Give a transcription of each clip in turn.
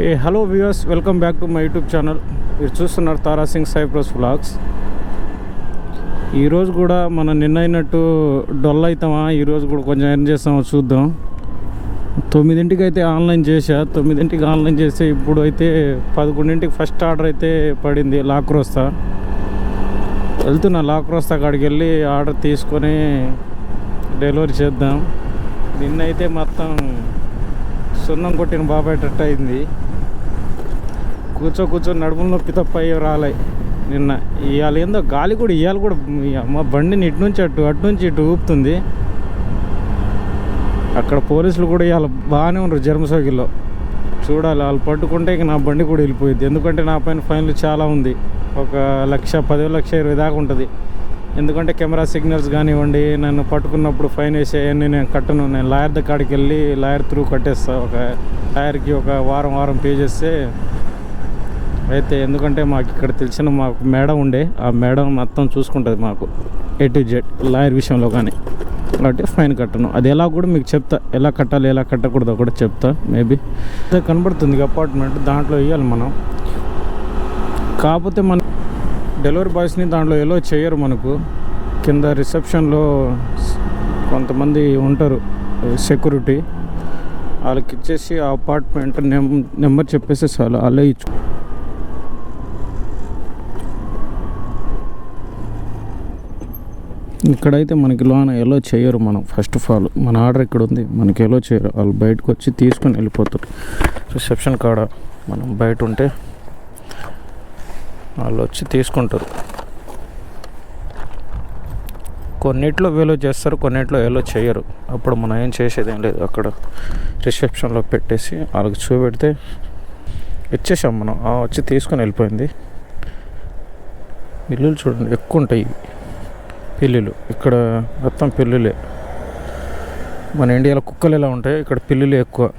Hey hello viewers welcome back to my YouTube channel మీరు చూస్తున్నారు తారా Singh cypress vlogs ఈరోజు కూడా మనం నిన్న అయినట్టు డొల్ అవుతామా? ఈరోజు కూడా కొంచెం ఎర్న్ చేస్తామో చూద్దాం. తొమ్మిదింటికి అయితే ఆన్లైన్ చేశా. తొమ్మిదింటికి ఆన్లైన్ చేస్తే ఇప్పుడు అయితే పదకొండింటికి ఫస్ట్ ఆర్డర్ అయితే పడింది లాక్రోస్తా వెళ్తున్నా లాక్రోస్తా కాడికి వెళ్ళి ఆర్డర్ తీసుకొని డెలివరీ చేద్దాం. నిన్న అయితే మొత్తం సున్నం కొట్టిన బాబాయేటట్టు అయింది కూర్చో కూర్చో నడుములు నొప్పి తప్ప రాలే. నిన్న ఇవాళ ఏందో గాలి కూడా ఇవాళ కూడా మా బండిని ఇటు నుంచి అటు అటు నుంచి ఇటు ఊపుతుంది. అక్కడ పోలీసులు కూడా ఇవాళ బాగానే ఉన్నారు జర్మసోగిలో చూడాలి వాళ్ళు పట్టుకుంటే ఇక నా బండి కూడా వెళ్ళిపోయింది ఎందుకంటే నా పైన ఫైన్లు చాలా ఉంది. ఒక లక్ష పదివేల లక్ష ఇరవై దాకా ఉంటుంది. ఎందుకంటే కెమెరా సిగ్నల్స్ కానివ్వండి నన్ను పట్టుకున్నప్పుడు ఫైన్ వేసేయన్నీ నేను కట్టను. నేను లాయర్ దగ్గరికి వెళ్ళి లాయర్ త్రూ కట్టేస్తా. ఒక లాయర్కి ఒక వారం వారం పే చేస్తే అయితే ఎందుకంటే మాకు ఇక్కడ తెలిసిన మాకు మేడం ఉండే. ఆ మేడం మొత్తం చూసుకుంటుంది మాకు. ఏ టు జెడ్ లాయర్ విషయంలో కానీ. కాబట్టి ఫైన్ కట్టను. అది ఎలా కూడా మీకు చెప్తా. ఎలా కట్టాలి ఎలా కట్టకూడదో కూడా చెప్తా. మేబీ అదే కనబడుతుంది అపార్ట్మెంట్. దాంట్లో వేయాలి మనం. కాకపోతే మన డెలివరీ బాయ్స్ని దాంట్లో ఎలా చేయరు మనకు. కింద రిసెప్షన్లో కొంతమంది ఉంటారు సెక్యూరిటీ. వాళ్ళకి ఇచ్చేసి ఆ అపార్ట్మెంట్ నెం నెంబర్ చెప్పేసి చాలు వాళ్ళే ఇచ్చు ఇక్కడైతే మనకి లోన ఎలో చేయరు మనం. ఫస్ట్ ఆఫ్ ఆల్ మన ఆర్డర్ ఇక్కడ ఉంది మనకి ఎలో చేయరు. వాళ్ళు బయటకు వచ్చి తీసుకొని వెళ్ళిపోతారు. రిసెప్షన్ కాడ మనం బయట ఉంటే వాళ్ళు వచ్చి తీసుకుంటారు. కొన్నిట్లో వేలో చేస్తారు కొన్నిట్లో వేలో చేయరు. అప్పుడు మనం ఏం చేసేది ఏం లేదు. అక్కడ రిసెప్షన్లో పెట్టేసి వాళ్ళకి చూపెడితే ఇచ్చేసాం మనం. వచ్చి తీసుకొని వెళ్ళిపోయింది. పిల్లులు చూడండి ఎక్కువ ఉంటాయి పిల్లులు. ఇక్కడ మొత్తం పిల్లులే. మన ఇండియాలో కుక్కలు ఎలా ఉంటాయి? ఇక్కడ పిల్లులు ఎక్కువ.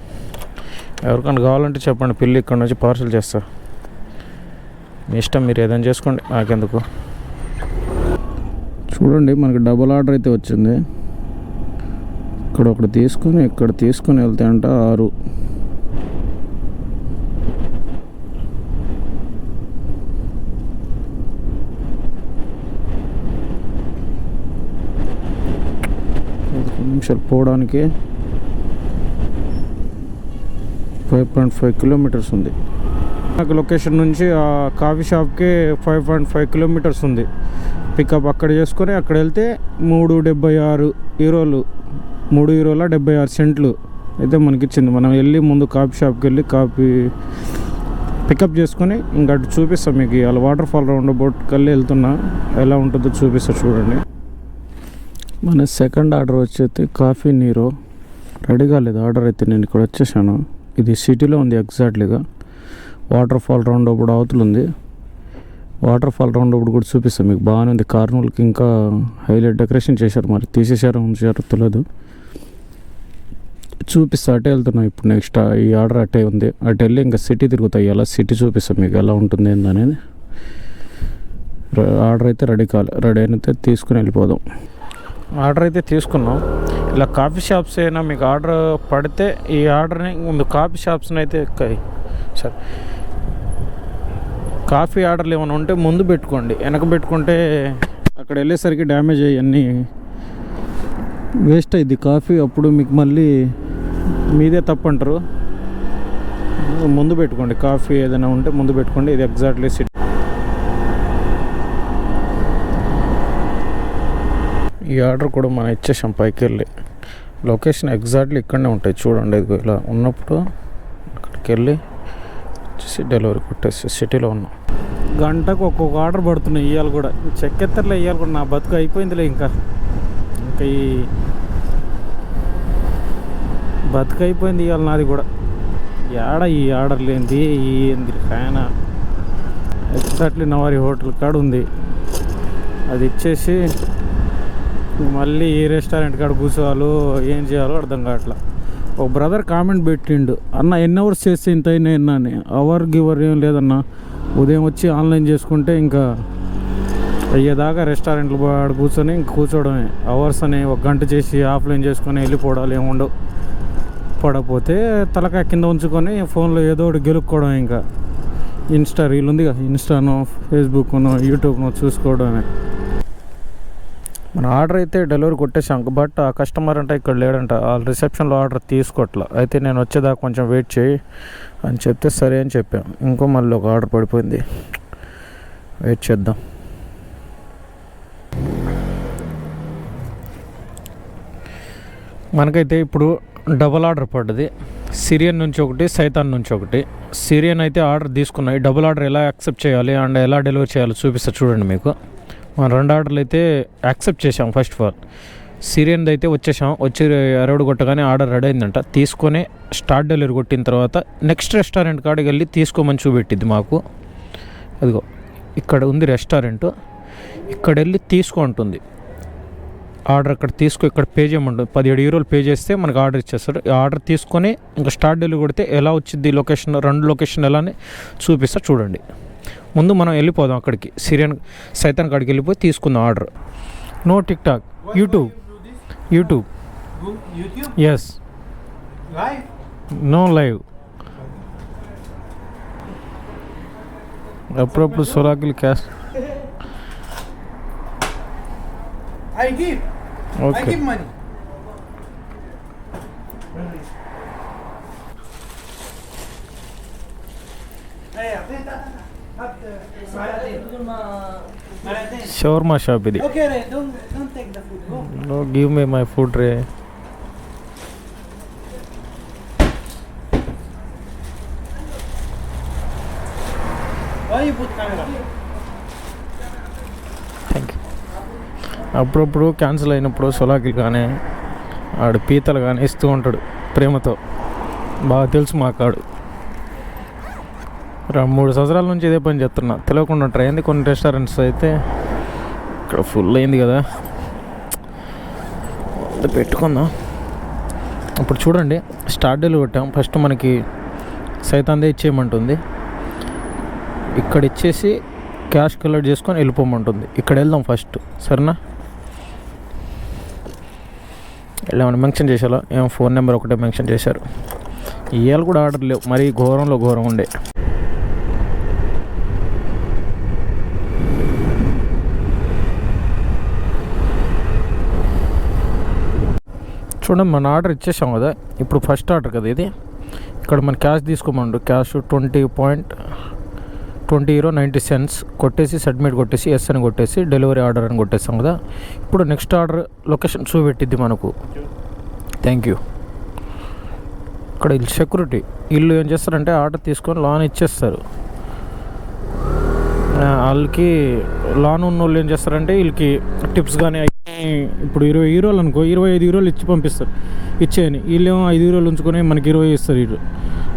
ఎవరికైనా కావాలంటే చెప్పండి పిల్లి ఇక్కడ నుంచి పార్సల్ చేస్తా. మీ ఇష్టం మీరు ఏదైనా చేసుకోండి. నాకెందుకు? చూడండి మనకి డబుల్ ఆర్డర్ అయితే వచ్చింది. ఇక్కడ ఒకటి తీసుకొని ఇక్కడ తీసుకొని వెళ్తే అంట ఆరు. నిమిషాలు పోవడానికి ఫైవ్ పాయింట్ ఫైవ్ కిలోమీటర్స్ ఉంది. నాకు లొకేషన్ నుంచి ఆ కాఫీ షాప్కి ఫైవ్ పాయింట్ ఫైవ్ కిలోమీటర్స్ ఉంది. పికప్ అక్కడ చేసుకొని అక్కడ వెళ్తే మూడు డెబ్బై ఆరు యూరోలు మూడు యూరోల డెబ్బై ఆరు సెంట్లు అయితే మనకి ఇచ్చింది మనం వెళ్ళి ముందు కాఫీ షాప్కి వెళ్ళి కాఫీ పికప్ చేసుకొని ఇంకా అటు చూపిస్తాం మీకు. ఇవాళ వాటర్ ఫాల్ రౌండ్ బోట్ కల్లి వెళ్తున్నా. ఎలా ఉంటుందో చూపిస్తా చూడండి. మన సెకండ్ ఆర్డర్ వచ్చేది కాఫీ నీరో. రెడీ కాలేదు. ఆర్డర్ అయితే నేను ఇక్కడ వచ్చేసాను. ఇది సిటీలో ఉంది ఎగ్జాక్ట్లీగా వాటర్ ఫాల్ రౌండ్ అప్పుడు అవతల ఉంది వాటర్ ఫాల్ రౌండ్ అప్పుడు కూడా చూపిస్తాం. మీకు బాగానే ఉంది. కార్నూల్కి ఇంకా హైలైట్ డెకరేషన్ చేశారు మరి. తీసేశారో ఉంచారో తెలియదు చూపిస్తా. అటే వెళ్తున్నాం ఇప్పుడు నెక్స్ట్. ఈ ఆర్డర్ అటే ఉంది. అటు వెళ్ళి ఇంకా సిటీ తిరుగుతాయి. ఎలా సిటీ చూపిస్తాం. మీకు ఎలా ఉంటుంది ఏందనేది ఆర్డర్ అయితే రెడీ కావాలి రెడీ అయితే తీసుకుని వెళ్ళిపోదాం. ఆర్డర్ అయితే తీసుకున్నాం. ఇలా కాఫీ షాప్స్ అయినా మీకు ఆర్డర్ పడితే ఈ ఆర్డర్ని ముందు కాఫీ షాప్స్ని అయితే సరే. కాఫీ ఆర్డర్లు ఏమైనా ఉంటే ముందు పెట్టుకోండి. వెనక పెట్టుకుంటే అక్కడ వెళ్ళేసరికి డ్యామేజ్ అయ్యి అన్నీ వేస్ట్ అయింది కాఫీ. అప్పుడు మీకు మళ్ళీ మీదే తప్పంటారు. ముందు పెట్టుకోండి. కాఫీ ఏదైనా ఉంటే ముందు పెట్టుకోండి. ఇది ఎగ్జాక్ట్లీ సిటీ. ఈ ఆర్డర్ కూడా మనం ఇచ్చేసాం పైకి వెళ్ళి. లొకేషన్ ఎగ్జాక్ట్లీ ఇక్కడనే ఉంటాయి. చూడండి ఇది ఇలా ఉన్నప్పుడు అక్కడికి వెళ్ళి వచ్చేసి డెలివరీ కొట్టేసి సిటీలో ఉన్నాం. గంటకు ఒక్కొక్క ఆర్డర్ పడుతున్నాయి ఇవాళ కూడా. చెక్కెత్తర్లో ఇవ్వాలి కూడా. నా బతుకు అయిపోయిందిలే ఇంకా. ఇంకా ఈ బతుకు అయిపోయింది ఇవాళ నాది కూడా. ఏడ ఈ ఆర్డర్ లేనిది ఈ ఏంది ఆయన ఎగ్జాక్ట్లీ నవారి హోటల్ కాడ ఉంది. అది ఇచ్చేసి మళ్ళీ ఈ రెస్టారెంట్ కాడ కూర్చోవాలో ఏం చేయాలో అర్థం కావట్లా. ఒక బ్రదర్ కామెంట్ పెట్టిండు అన్న ఎన్ని అవర్స్ చేస్తే ఇంత అయినా ఎన్నా అని. అవర్ గివర్ ఏం లేదన్న. ఉదయం వచ్చి ఆన్లైన్ చేసుకుంటే ఇంకా అయ్యేదాకా రెస్టారెంట్లు ఆడ కూర్చొని ఇంక కూర్చోవడమే అవర్స్ అని ఒక గంట చేసి ఆఫ్లైన్ చేసుకొని వెళ్ళిపోవడాలు ఏముండవు పడపోతే తలకాయ కింద ఉంచుకొని ఫోన్లో ఏదో ఒకటి గెలుక్కోవడం ఇంకా. ఇన్స్టా రీల్ ఉంది కదా ఇన్స్టానో ఫేస్బుక్నో యూట్యూబ్నో చూసుకోవడమే. మన ఆర్డర్ అయితే డెలివరీ కొట్టేసాం బట్ ఆ కస్టమర్ అంటే ఇక్కడ లేడంట. వాళ్ళ రిసెప్షన్లో ఆర్డర్ తీసుకోవట్లా అయితే నేను వచ్చేదాకా కొంచెం వెయిట్ చేయి అని చెప్తే సరే అని చెప్పాం. ఇంకో మళ్ళీ ఒక ఆర్డర్ పడిపోయింది. వెయిట్ చేద్దాం. మనకైతే ఇప్పుడు డబుల్ ఆర్డర్ పడ్డది. సిరియన్ నుంచి ఒకటి సైతాన్ నుంచి ఒకటి. సిరియన్ అయితే ఆర్డర్ తీసుకున్నాయి. డబుల్ ఆర్డర్ ఎలా యాక్సెప్ట్ చేయాలి అండ్ ఎలా డెలివరీ చేయాలో చూపిస్తా చూడండి మీకు. మన రెండు ఆర్డర్లు అయితే యాక్సెప్ట్ చేసాం ఫస్ట్ ఆఫ్ ఆల్ సిరియన్ది అయితే వచ్చేసాం వచ్చి అరవడు కొట్టగానే ఆర్డర్ రెడీ అయిందంట. తీసుకొని స్టార్ట్ డెలివరీ కొట్టిన తర్వాత నెక్స్ట్ రెస్టారెంట్ కాడికి వెళ్ళి తీసుకోమని చూపెట్టింది మాకు. అదిగో ఇక్కడ ఉంది రెస్టారెంట్. ఇక్కడ వెళ్ళి తీసుకుంటుంది ఆర్డర్ అక్కడ తీసుకో ఇక్కడ పే చేయమంటుంది పదిహేడు యూరోలు పే చేస్తే మనకు ఆర్డర్ ఇచ్చేస్తారు. ఈ ఆర్డర్ తీసుకొని ఇంకా స్టార్ట్ డెలివరీ కొడితే ఎలా వచ్చింది లొకేషన్ రెండు లొకేషన్ ఎలా అని చూపిస్తా చూడండి. ముందు మనం వెళ్ళిపోదాం అక్కడికి. సిరియన్ సైతాన్ కాడికి వెళ్ళిపోయి తీసుకుందాం order. No TikTok YouTube. YouTube. Yes. No live. అప్పుడప్పుడు సొరాకిల్ క్యాష్ ఓకే షవర్మా షాప్ ఇది. No give me my food ray? Thank you అప్పుడప్పుడు క్యాన్సిల్ అయినప్పుడు సొలాకిల్ కానీ ఆడు పీతలు కానీ ఇస్తూ ఉంటాడు ప్రేమతో. బాగా తెలుసు మా కాడు. రా- మూడు సంవత్సరాల నుంచి ఇదే పని చేస్తున్నా. తెలియకుండా ఉంటారు కొన్ని రెస్టారెంట్స్ అయితే ఇక్కడ ఫుల్ అయింది కదా. పెట్టుకుందాం. ఇప్పుడు చూడండి స్టార్ట్ డెలివరీ కొట్టాం. ఫస్ట్ మనకి సైతాందే ఇచ్చేయమంటుంది. ఇక్కడ ఇచ్చేసి క్యాష్ కలెక్ట్ చేసుకొని వెళ్ళిపోమంటుంది. ఇక్కడ వెళ్దాం ఫస్ట్ సరేనా? ఏమైనా మెన్షన్ చేశాలో ఏమో ఫోన్ నెంబర్ ఒకటే మెన్షన్ చేశారు. ఇవాళ కూడా ఆర్డర్ లేవు. మరీ ఘోరంలో ఘోరం ఉండే. చూడండి మన ఆర్డర్ ఇచ్చేసాం కదా. ఇప్పుడు ఫస్ట్ ఆర్డర్ కదా ఇది. ఇక్కడ మన cash తీసుకోమండు. Cash twenty point twenty euro ninety cents కొట్టేసి సబ్మిట్ కొట్టేసి ఎస్ అని కొట్టేసి డెలివరీ ఆర్డర్ అని కొట్టేస్తాం కదా. ఇప్పుడు నెక్స్ట్ ఆర్డర్ లొకేషన్ చూపెట్టిద్ది మనకు. థ్యాంక్ యూ ఇక్కడ ఇల్లు సెక్యూరిటీ. వీళ్ళు ఏం చేస్తారంటే ఆర్డర్ తీసుకొని లోన్ ఇచ్చేస్తారు. వాళ్ళకి లోన్ ఉన్న వాళ్ళు ఏం చేస్తారంటే వీళ్ళకి టిప్స్ కానీ ఇప్పుడు ఇరవై హీరోలు అనుకో ఇరవై ఐదు హీరోలు ఇచ్చి పంపిస్తారు. ఇచ్చేయని. వీళ్ళేమో ఐదు హీరోలు ఉంచుకొని మనకి ఇరవై ఇస్తారు వీళ్ళు.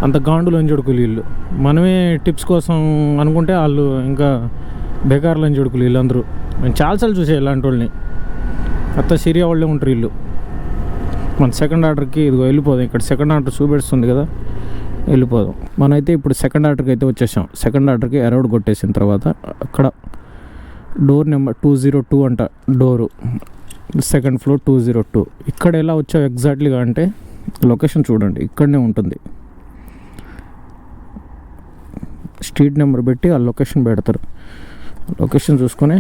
అంత గాండులు అంజుడుకులు వీళ్ళు. మనమే టిప్స్ కోసం అనుకుంటే వాళ్ళు ఇంకా బేకార్లు చెడుకులు వీళ్ళందరూ నేను చాలాసార్లు చూసే ఇలాంటి వాళ్ళని. అత్త సిరియా వాళ్ళే ఉంటారు వీళ్ళు. మన సెకండ్ ఆర్డర్కి ఇదిగో వెళ్ళిపోదాం. ఇక్కడ సెకండ్ ఆర్డర్ చూపెడుతుంది కదా. వెళ్ళిపోదాం. మనమైతే ఇప్పుడు సెకండ్ ఆర్డర్కి అయితే వచ్చేసాం. సెకండ్ ఆర్డర్కి ఎరౌడ్ కొట్టేసిన తర్వాత అక్కడ door number two zero two అంట door. Second floor two zero two ఇక్కడ ఎలా వచ్చావు ఎగ్జాక్ట్లీగా అంటే లొకేషన్ చూడండి ఇక్కడనే ఉంటుంది. స్ట్రీట్ నెంబర్ పెట్టి ఆ లొకేషన్ పెడతారు. లొకేషన్ చూసుకొని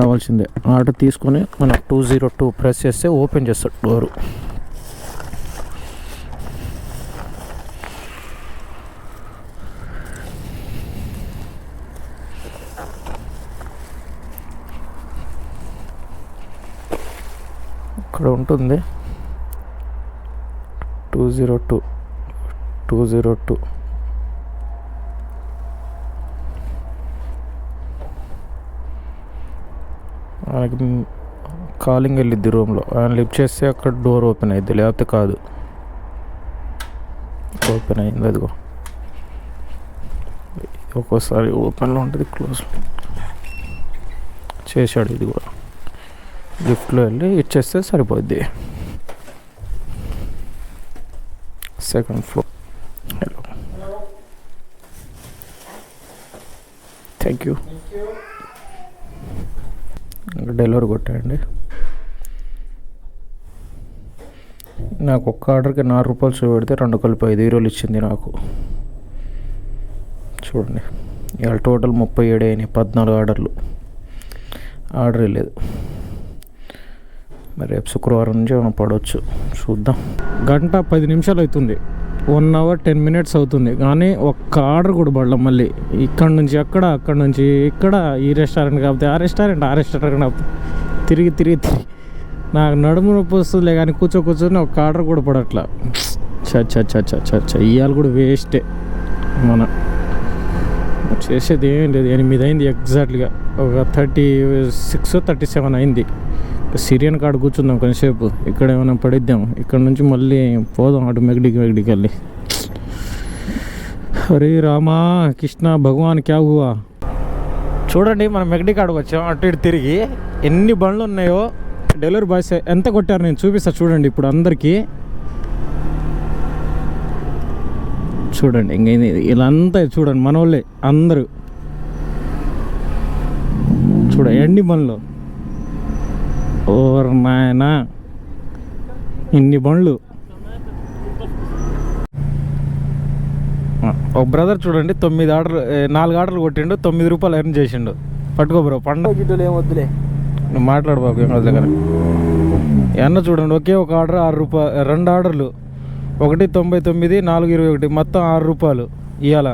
రావాల్సిందే. ఆర్డర్ తీసుకొని మనం టూ జీరో టూ ప్రెస్ చేస్తే ఓపెన్ చేస్తాడు డోరు ఉంటుంది. Two zero two. Two zero two. ఆయనకి కాలింగ్ వెళ్ళిద్ది రూమ్లో. ఆయన లిఫ్ట్ చేస్తే అక్కడ డోర్ ఓపెన్ అయింది లేకపోతే కాదు. ఓపెన్ అయింది అదిగో. ఒక్కోసారి ఓపెన్లో ఉంటుంది క్లోజ్ చేశాడు ఇది కూడా. లిఫ్ట్లో వెళ్ళి ఇచ్చేస్తే సరిపోద్ది. Second floor hello. Thank you. Delivery కొట్టండి నాకు ఒక్క ఆర్డర్కి నాలుగు రూపాయలు చూపెడితే పెడితే రెండు కలిపి ఐదు ఈరోలు ఇచ్చింది నాకు. చూడండి. ఇవాళ టోటల్ ముప్పై ఏడు అయినాయి పద్నాలుగు ఆర్డర్లు. ఆర్డర్ లేదు. మరి రేపు శుక్రవారం నుంచి మనం పడవచ్చు. చూద్దాం. గంట పది నిమిషాలు అవుతుంది. వన్ అవర్ టెన్ మినిట్స్ అవుతుంది. కానీ ఒక్క ఆర్డర్ కూడా పడలేం మళ్ళీ. ఇక్కడ నుంచి అక్కడ అక్కడ నుంచి ఇక్కడ ఈ రెస్టారెంట్ కాకపోతే ఆ రెస్టారెంట్ ఆ రెస్టారెంట్ కాకపోతే తిరిగి తిరిగి తిరిగి. నాకు నడుము నొప్పి వస్తుందిలే కానీ కూర్చో కూర్చొని ఒక్క ఆర్డర్ కూడా పడట్లా. చ చ చ చ చ ఇవాళ కూడా వేస్టే మన చేసేది ఏం లేదు. ఎనిమిది అయింది ఎగ్జాక్ట్గా ఒక థర్టీ సిక్స్ థర్టీ సెవెన్ అయింది. సిరియన్ కాడ కూర్చుందాం కొంచెంసేపు. ఇక్కడ ఏమైనా పడిద్దాం. ఇక్కడ నుంచి మళ్ళీ పోదాం. అటు మెగడికి మెగడికి వెళ్ళి. హరే రామా కృష్ణ భగవాన్ క్యా హువా? చూడండి మనం మెగడి కాడకు వచ్చాం. అటు ఇటు తిరిగి ఎన్ని బండ్లు ఉన్నాయో డెలివరీ బాయ్స్ ఎంత కొట్టారు నేను చూపిస్తా చూడండి ఇప్పుడు అందరికీ. చూడండి ఇంక ఇలా వీళ్ళంతా చూడండి మన వాళ్ళే అందరూ. చూడ ఎండి బండ్లు. ఓర్ నాయన. ఇన్ని బండ్లు. ఒక బ్రదర్ చూడండి తొమ్మిది ఆర్డర్ నాలుగు ఆర్డర్లు కొట్టిండు తొమ్మిది రూపాయలు ఎర్న్ చేసిండు. పట్టుకో బ్రో పండుగ గిడ్డలు ఏం వద్దులే. నువ్వు మాట్లాడు బాబు ఏం దగ్గర ఎన్న చూడండి ఒకే ఒక ఆర్డర్ ఆరు రూపాయలు రెండు ఆర్డర్లు. ఒకటి తొంభై తొమ్మిది నాలుగు ఇరవై ఒకటి మొత్తం ఆరు రూపాయలు ఇవాళ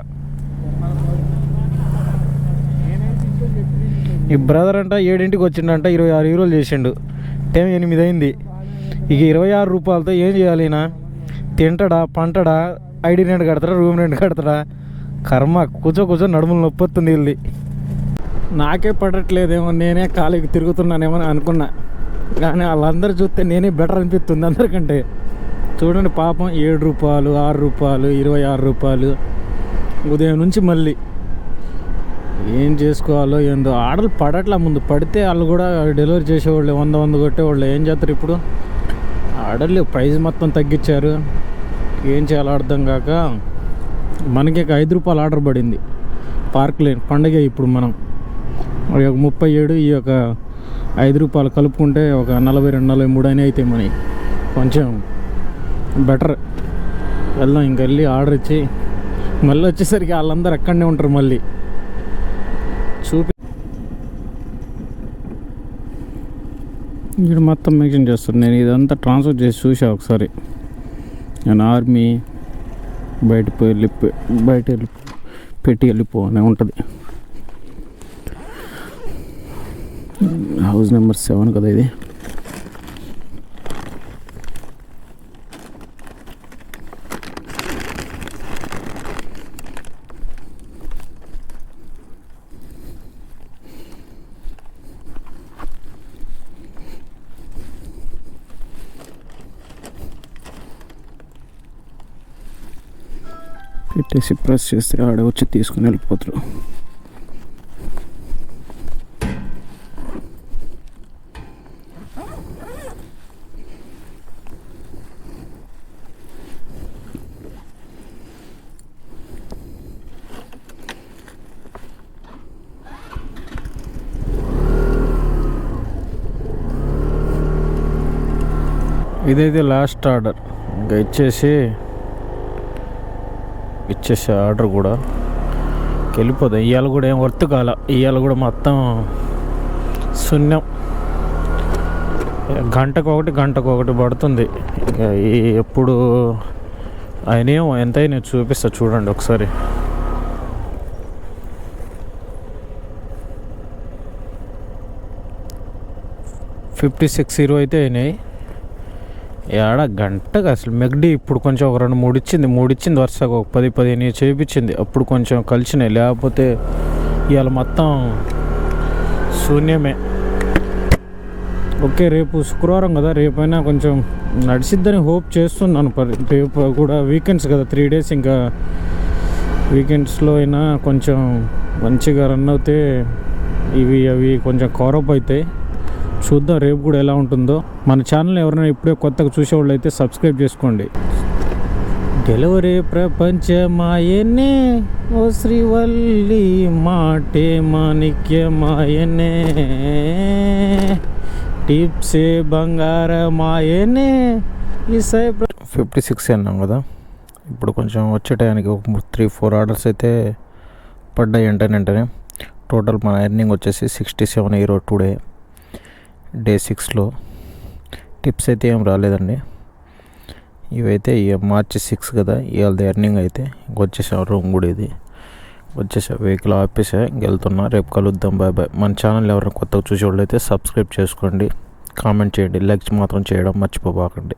ఈ బ్రదర్ అంట ఏడింటికి వచ్చిండంట ఇరవై ఆరు యూరోలు చేసిండు. టైం ఎనిమిది అయింది. ఇక ఇరవై ఆరు రూపాయలతో ఏం చేయాలి ఈయన? తింటాడా పంటడా ఐడి రెంట్ కడతాడా రూమ్ రెంట్ కడతాడా? కర్మ కూర్చో కూర్చో నడుములు నొప్పి వస్తుంది వీళ్ళది. నాకే పడట్లేదేమో నేనే కాలికి తిరుగుతున్నానేమో అని అనుకున్నా. కానీ వాళ్ళందరూ చూస్తే నేనే బెటర్ అనిపిస్తుంది అందరికంటే. చూడండి పాపం ఏడు రూపాయలు ఆరు రూపాయలు ఇరవై ఆరు రూపాయలు. ఉదయం నుంచి మళ్ళీ. ఏం చేసుకోవాలో ఏందో. ఆర్డర్లు పడట్లా ముందు. పడితే వాళ్ళు కూడా డెలివరీ చేసేవాళ్ళు వంద వంద కొట్టేవాళ్ళు. ఏం చేస్తారు ఇప్పుడు? ఆర్డర్లు ప్రైస్ మొత్తం తగ్గించారు. ఏం చేయాలో అర్థం కాక మనకి ఒక ఐదు రూపాయలు ఆర్డర్ పడింది. పార్క్ లేని పండగ ఇప్పుడు మనం. ఒక ముప్పై ఏడు ఈ యొక్క ఐదు రూపాయలు కలుపుకుంటే ఒక నలభై రెండు నలభై మూడు అయినా అవుతాయి మనకి కొంచెం బెటర్. వెళ్దాం ఇంక వెళ్ళి ఆర్డర్ ఇచ్చి. మళ్ళీ వచ్చేసరికి వాళ్ళందరూ అక్కడనే ఉంటారు మళ్ళీ. చూపి ఇక్కడ మొత్తం మెన్షన్ చేస్తాడు. నేను ఇదంతా ట్రాన్స్ఫర్ చేసి చూసా ఒకసారి. నేను ఆర్మీ బయట పోయి వెళ్ళి బయట వెళ్ళి పెట్టి వెళ్ళిపో ఉంటుంది. హౌస్ నెంబర్ సెవెన్ కదా ఇది. పెట్టేసి ప్రెస్ చేస్తే ఆడ వచ్చి తీసుకుని వెళ్ళిపోతారు. ఇదైతే లాస్ట్ ఆర్డర్ ఇంకా ఇచ్చేసి ఇచ్చేసే ఆర్డర్ కూడా వెళ్ళిపోదాం ఇవాళ కూడా ఏం వర్త్ కాల. ఇవాళ కూడా మొత్తం శూన్యం. గంటకు ఒకటి గంటకు ఒకటి పడుతుంది. ఇక ఈ ఎప్పుడు అయినేమో ఏమో ఎంత నేను చూపిస్తా చూడండి ఒకసారి. ఫిఫ్టీ సిక్స్ ఇరవై అయితే అయినాయి. ఏడ గంటకు అసలు మెగ్డి ఇప్పుడు కొంచెం ఒక రెండు మూడు ఇచ్చింది మూడు ఇచ్చింది వరుసగా ఒక పది పదిహేను చేయించింది అప్పుడు కొంచెం కలిసినాయి. లేకపోతే ఇవాళ మొత్తం శూన్యమే. ఓకే రేపు శుక్రవారం కదా. రేపైనా కొంచెం నడిచిద్దని హోప్ చేస్తున్నాను. రేపు కూడా వీకెండ్స్ కదా. త్రీ డేస్ ఇంకా వీకెండ్స్లో అయినా కొంచెం మంచిగా రన్ అవుతే ఇవి అవి కొంచెం కవరప్ అవుతాయి. చూద్దాం రేపు కూడా ఎలా ఉంటుందో. మన ఛానల్ ఎవరైనా ఇప్పుడే కొత్తగా చూసేవాళ్ళు అయితే సబ్స్క్రైబ్ చేసుకోండి. డెలివరీ ప్రపంచమాయనే ఓ శ్రీవల్లి మాటే మాణిక్యమాయనే. టిప్సే బంగారమాయనే ఈ సాయి ఫిఫ్టీ సిక్స్ అన్నాం కదా. ఇప్పుడు కొంచెం వచ్చే టైంకి ఒక త్రీ ఫోర్ ఆర్డర్స్ అయితే పడ్డాయి వెంటనే వెంటనే టోటల్ మన ఎర్నింగ్ వచ్చేసి sixty seven euro today. Day సిక్స్లో టిప్స్ అయితే ఏం రాలేదండి. ఇవైతే ఇక మార్చి సిక్స్ కదా ఇవాళ ఎర్నింగ్ అయితే వచ్చేసా రూమ్ కూడా ఇది. వచ్చేసా వెహికల్ ఆపేసా ఇంకెళ్తున్నా రేపు కలుద్దాం బాయ్ బాయ్. మన ఛానల్ ఎవరైనా కొత్తగా చూసేవాళ్ళు అయితే సబ్స్క్రైబ్ చేసుకోండి కామెంట్ చేయండి లైక్స్ మాత్రం చేయడం మర్చిపోబాకండి.